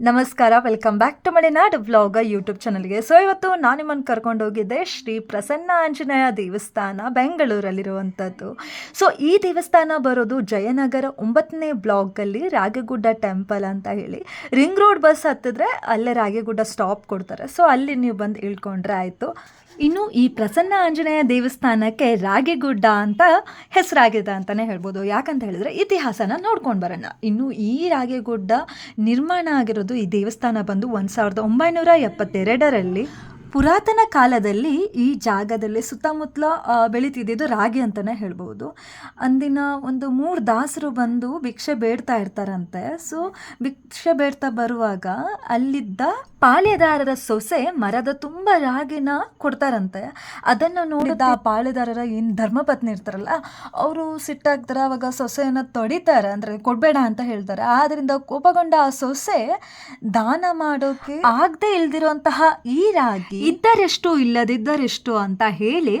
ನಮಸ್ಕಾರ welcome back to Malenad vlog YouTube ಚಾನಲ್ಗೆ so ಇವತ್ತು ನಾನು ನಿಮ್ಮನ್ನು ಕರ್ಕೊಂಡು ಹೋಗಿದ್ದೆ ಶ್ರೀ ಪ್ರಸನ್ನ ಆಂಜನೇಯ ದೇವಸ್ಥಾನ ಬೆಂಗಳೂರಲ್ಲಿರುವಂಥದ್ದು ಸೊ ಈ ದೇವಸ್ಥಾನ ಬರೋದು ಜಯನಗರ ಒಂಬತ್ತನೇ ಬ್ಲಾಕಲ್ಲಿ ರಾಗಗುಡ್ಡ ಟೆಂಪಲ್ ಅಂತ ಹೇಳಿ. ರಿಂಗ್ ರೋಡ್ ಬಸ್ ಹತ್ತಿದ್ರೆ ಅಲ್ಲೇ ರಾಗಗುಡ್ಡ ಸ್ಟಾಪ್ ಕೊಡ್ತಾರೆ. ಸೊ ಅಲ್ಲಿ ನೀವು ಬಂದು ಇಳ್ಕೊಂಡ್ರೆ ಆಯಿತು. ಇನ್ನು ಈ ಪ್ರಸನ್ನ ಆಂಜನೇಯ ದೇವಸ್ಥಾನಕ್ಕೆ ರಾಗಿಗುಡ್ಡ ಅಂತ ಹೆಸರಾಗಿದೆ ಅಂತಲೇ ಹೇಳ್ಬೋದು. ಯಾಕಂತ ಹೇಳಿದ್ರೆ ಇತಿಹಾಸನ ನೋಡ್ಕೊಂಡು ಬರೋಣ. ಇನ್ನು ಈ ರಾಗಿಗುಡ್ಡ ನಿರ್ಮಾಣ ಆಗಿರೋದು ಈ ದೇವಸ್ಥಾನ ಬಂದು ಒಂದು ಸಾವಿರದ ಒಂಬೈನೂರ ಎಪ್ಪತ್ತೆರಡರಲ್ಲಿ ಪುರಾತನ ಕಾಲದಲ್ಲಿ ಈ ಜಾಗದಲ್ಲಿ ಸುತ್ತಮುತ್ತಲ ಬೆಳೀತಿದ್ದು ರಾಗಿ ಅಂತಲೇ ಹೇಳ್ಬೋದು. ಅಂದಿನ ಒಂದು ಮೂರು ದಾಸರು ಬಂದು ಭಿಕ್ಷೆ ಬೇಡ್ತಾ ಇರ್ತಾರಂತೆ. ಸೊ ಭಿಕ್ಷೆ ಬೇಡ್ತಾ ಬರುವಾಗ ಅಲ್ಲಿದ್ದ ಪಾಳ್ಯದಾರರ ಸೊಸೆ ಮರದ ತುಂಬ ರಾಗಿನ ಕೊಡ್ತಾರಂತೆ. ಅದನ್ನು ನೋಡಿದ ಆ ಏನು ಧರ್ಮಪತ್ನಿ ಇರ್ತಾರಲ್ಲ, ಅವರು ಸಿಟ್ಟಾಗ್ತಾರೆ ಅವಾಗ ಸೊಸೆಯನ್ನು ತೊಡಿತಾರೆ. ಅಂದರೆ ಕೊಡಬೇಡ ಅಂತ ಹೇಳ್ತಾರೆ. ಆದ್ದರಿಂದ ಕೋಪಗೊಂಡ ಆ ಸೊಸೆ ದಾನ ಮಾಡೋಕೆ ಆಗದೆ ಇಲ್ದಿರುವಂತಹ ಈ ರಾಗಿ ಇದ್ದರೆಷ್ಟು ಇಲ್ಲದಿದ್ದರೆಷ್ಟು ಅಂತ ಹೇಳಿ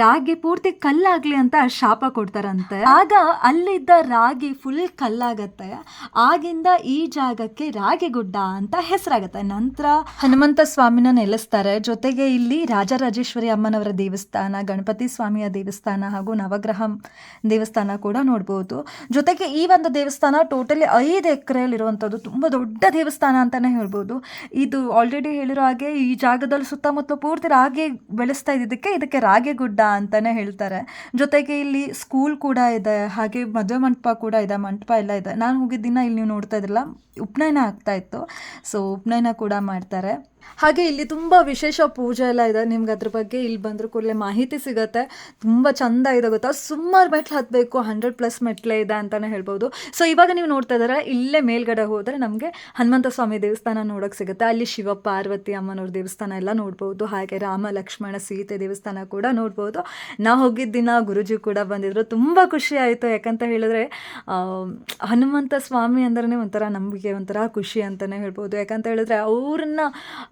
ರಾಗಿ ಪೂರ್ತಿ ಕಲ್ಲಾಗ್ಲಿ ಅಂತ ಶಾಪ ಕೊಡ್ತಾರಂತೆ. ಆಗ ಅಲ್ಲಿದ್ದ ರಾಗಿ ಫುಲ್ ಕಲ್ಲಾಗತ್ತೆ. ಆಗಿಂದ ಈ ಜಾಗಕ್ಕೆ ರಾಗಿ ಗುಡ್ಡ ಅಂತ ಹೆಸರಾಗತ್ತೆ. ನಂತರ ಹನುಮಂತ ಸ್ವಾಮಿನ ನೆಲೆಸ್ತಾರೆ. ಜೊತೆಗೆ ಇಲ್ಲಿ ರಾಜರಾಜೇಶ್ವರಿ ಅಮ್ಮನವರ ದೇವಸ್ಥಾನ, ಗಣಪತಿ ಸ್ವಾಮಿಯ ದೇವಸ್ಥಾನ ಹಾಗೂ ನವಗ್ರಹ ದೇವಸ್ಥಾನ ಕೂಡ ನೋಡ್ಬೋದು. ಜೊತೆಗೆ ಈ ಒಂದು ದೇವಸ್ಥಾನ ಟೋಟಲಿ ಐದು ಎಕರೆಯಲ್ಲಿರುವಂಥದ್ದು ತುಂಬ ದೊಡ್ಡ ದೇವಸ್ಥಾನ ಅಂತಾನೆ ಹೇಳ್ಬೋದು. ಇದು ಆಲ್ರೆಡಿ ಹೇಳಿರೋ ಹಾಗೆ ಈ ಜಾಗದಲ್ಲಿ ಸುತ್ತಮುತ್ತ ಪೂರ್ತಿ ರಾಗಿ ಬೆಳೆಸ್ತಾ ಇದ್ದಿದ್ದಕ್ಕೆ ಇದಕ್ಕೆ ರಾಗಿ ಗುಡ್ಡ ಅಂತಲೇ ಹೇಳ್ತಾರೆ. ಜೊತೆಗೆ ಇಲ್ಲಿ ಸ್ಕೂಲ್ ಕೂಡ ಇದೆ, ಹಾಗೆ ಮದುವೆ ಮಂಟಪ ಕೂಡ ಇದೆ, ಮಂಟಪ ಎಲ್ಲ ಇದೆ. ನಾನು ಹೋಗಿದ್ದ ದಿನ ಇಲ್ಲಿ ನೀವು ನೋಡ್ತಾ ಇದ್ರಲ್ಲ, ಉಪನಯನ ಆಗ್ತಾ ಇತ್ತು. ಸೊ ಉಪನಯನ ಕೂಡ ಮಾಡ್ತಾರೆ. ಹಾಗೆ ಇಲ್ಲಿ ತುಂಬ ವಿಶೇಷ ಪೂಜೆ ಎಲ್ಲ ಇದೆ. ನಿಮ್ಗೆ ಅದ್ರ ಬಗ್ಗೆ ಇಲ್ಲಿ ಬಂದ್ರ ಕೂಡಲೇ ಮಾಹಿತಿ ಸಿಗುತ್ತೆ. ತುಂಬ ಚಂದ ಇದೆ ಗೊತ್ತಾ? ಸುಮಾರು ಮೆಟ್ಲು ಹತ್ತಬೇಕು ಹಂಡ್ರೆಡ್ ಪ್ಲಸ್ ಮೆಟ್ಲೇ ಇದೆ ಅಂತಲೇ ಹೇಳ್ಬೋದು. ಸೊ ಇವಾಗ ನೀವು ನೋಡ್ತಾ ಇದ್ದಾರೆ ಇಲ್ಲೇ ಮೇಲ್ಗಡೆ ಹೋದರೆ ನಮಗೆ ಹನುಮಂತ ಸ್ವಾಮಿ ದೇವಸ್ಥಾನ ನೋಡೋಕೆ ಸಿಗುತ್ತೆ. ಅಲ್ಲಿ ಶಿವ ಪಾರ್ವತಿ ಅಮ್ಮನವ್ರ ದೇವಸ್ಥಾನ ಎಲ್ಲ ನೋಡ್ಬೋದು. ಹಾಗೆ ರಾಮ, ಲಕ್ಷ್ಮಣ, ಸೀತೆ ದೇವಸ್ಥಾನ ಕೂಡ ನೋಡ್ಬೋದು. ನಾವು ಹೋಗಿದ್ದ ದಿನ ಗುರುಜಿ ಕೂಡ ಬಂದಿದ್ರು. ತುಂಬ ಖುಷಿ ಆಯಿತು. ಯಾಕಂತ ಹೇಳಿದ್ರೆ ಹನುಮಂತ ಸ್ವಾಮಿ ಅಂದ್ರೆ ಒಂಥರ ನಂಬಿಕೆ, ಒಂಥರ ಖುಷಿ ಅಂತಲೇ ಹೇಳ್ಬೋದು. ಯಾಕಂತ ಹೇಳಿದ್ರೆ ಅವ್ರನ್ನ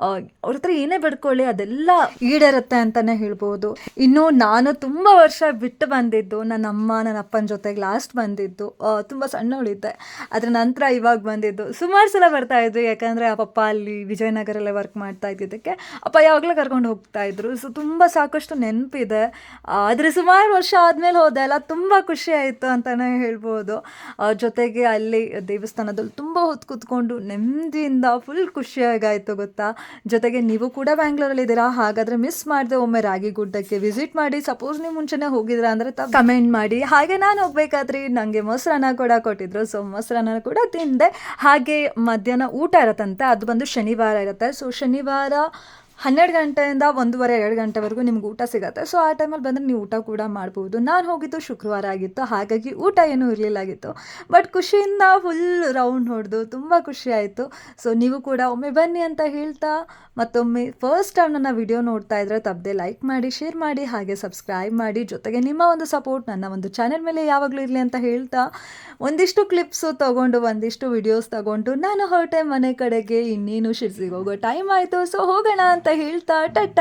ಅವ್ರ ಹತ್ರ ಏನೇ ಬಿಡ್ಕೊಳ್ಳಿ, ಅದೆಲ್ಲ ಈಡೇರುತ್ತೆ ಅಂತಲೇ ಹೇಳ್ಬೋದು. ಇನ್ನು ನಾನು ತುಂಬ ವರ್ಷ ಬಿಟ್ಟು ಬಂದಿದ್ದು, ನನ್ನ ಅಮ್ಮ, ನನ್ನ ಅಪ್ಪನ ಜೊತೆಗೆ ಲಾಸ್ಟ್ ಬಂದಿದ್ದು. ತುಂಬ ಸಣ್ಣ ಸಣ್ಣವಳಿದ್ದೆ. ಅದ್ರ ನಂತರ ಇವಾಗ ಬಂದಿದ್ದು. ಸುಮಾರು ಸಲ ಬರ್ತಾ ಇದ್ವಿ, ಯಾಕಂದರೆ ಆ ಪಪ್ಪ ಅಲ್ಲಿ ವಿಜಯನಗರಲ್ಲೇ ವರ್ಕ್ ಮಾಡ್ತಾ ಇದ್ದಿದ್ದಕ್ಕೆ. ಅಪ್ಪ ಯಾವಾಗಲೂ ಕರ್ಕೊಂಡು ಹೋಗ್ತಾ ಇದ್ರು. ಸೊ ತುಂಬ ಸಾಕಷ್ಟು ನೆನಪಿದೆ ಆದರೆ ಸುಮಾರು ವರ್ಷ ಆದಮೇಲೆ ಹೋದೆ, ಅಲ್ಲ, ತುಂಬ ಖುಷಿ ಆಯಿತು ಅಂತಲೇ ಹೇಳ್ಬೋದು. ಜೊತೆಗೆ ಅಲ್ಲಿ ದೇವಸ್ಥಾನದಲ್ಲಿ ತುಂಬ ಹೊತ್ತು ಕೂತ್ಕೊಂಡು ನೆಮ್ಮದಿಯಿಂದ ಫುಲ್ ಖುಷಿಯಾಗಾಯಿತು ಗೊತ್ತಾ? ಜೊತೆಗೆ ನೀವು ಕೂಡ ಬ್ಯಾಂಗ್ಳೂರಲ್ಲಿ ಇದ್ದೀರಾ? ಹಾಗಾದರೆ ಮಿಸ್ ಮಾಡಿದೆ ಒಮ್ಮೆ ರಾಗಿ ಗುಡ್ಡಕ್ಕೆ ವಿಸಿಟ್ ಮಾಡಿ. ಸಪೋಸ್ ನೀವು ಮುಂಚೆನೇ ಹೋಗಿದ್ದೀರಾ ಅಂದರೆ ಕಮೆಂಟ್ ಮಾಡಿ. ಹಾಗೆ ನಾನು ಹೋಗ್ಬೇಕಾದ್ರಿ ನನಗೆ ಮೊಸರನ್ನ ಕೂಡ ಕೊಟ್ಟಿದ್ರು. ಸೊ ಮೊಸರನ್ನ ಕೂಡ ತಿಂದೆ. ಹಾಗೆ ಮಧ್ಯಾಹ್ನ ಊಟ ಇರತ್ತಂತೆ. ಅದು ಬಂದು ಶನಿವಾರ ಇರುತ್ತೆ. ಸೊ ಶನಿವಾರ ಹನ್ನೆರಡು ಗಂಟೆಯಿಂದ ಒಂದೂವರೆ, ಎರಡು ಗಂಟೆವರೆಗೂ ನಿಮ್ಗೆ ಊಟ ಸಿಗುತ್ತೆ. ಸೊ ಆ ಟೈಮಲ್ಲಿ ಬಂದರೆ ನೀವು ಊಟ ಕೂಡ ಮಾಡ್ಬೋದು. ನಾನು ಹೋಗಿದ್ದು ಶುಕ್ರವಾರ ಆಗಿತ್ತು. ಹಾಗಾಗಿ ಊಟ ಏನೂ ಇರಲಿಲ್ಲಾಗಿತ್ತು ಬಟ್ ಖುಷಿಯಿಂದ ಫುಲ್ ರೌಂಡ್ ಹೊಡೆದು ತುಂಬ ಖುಷಿ ಆಯಿತು. ಸೊ ನೀವು ಕೂಡ ಒಮ್ಮೆ ಬನ್ನಿ ಅಂತ ಹೇಳ್ತಾ, ಮತ್ತೊಮ್ಮೆ ಫಸ್ಟ್ ಟೈಮ್ ನನ್ನ ವಿಡಿಯೋ ನೋಡ್ತಾ ಇದ್ದರೆ ತಪ್ಪದೆ ಲೈಕ್ ಮಾಡಿ ಶೇರ್ ಮಾಡಿ, ಹಾಗೆ ಸಬ್ಸ್ಕ್ರೈಬ್ ಮಾಡಿ. ಜೊತೆಗೆ ನಿಮ್ಮ ಒಂದು ಸಪೋರ್ಟ್ ನನ್ನ ಒಂದು ಚಾನೆಲ್ ಮೇಲೆ ಯಾವಾಗಲೂ ಇರಲಿ ಅಂತ ಹೇಳ್ತಾ, ಒಂದಿಷ್ಟು ಕ್ಲಿಪ್ಸು ತೊಗೊಂಡು, ಒಂದಿಷ್ಟು ವಿಡಿಯೋಸ್ ತಗೊಂಡು, ನಾನು ಹೊರಟೆ ಮನೆ ಕಡೆಗೆ, ಇನ್ನೇನು ಶಿರ್ಸಿಗೆ ಹೋಗೋ ಟೈಮ್ ಆಯಿತು. ಸೊ ಹೋಗೋಣ ಅಂತ ಹೇಳ್ತಾ ಟಟ್ಟ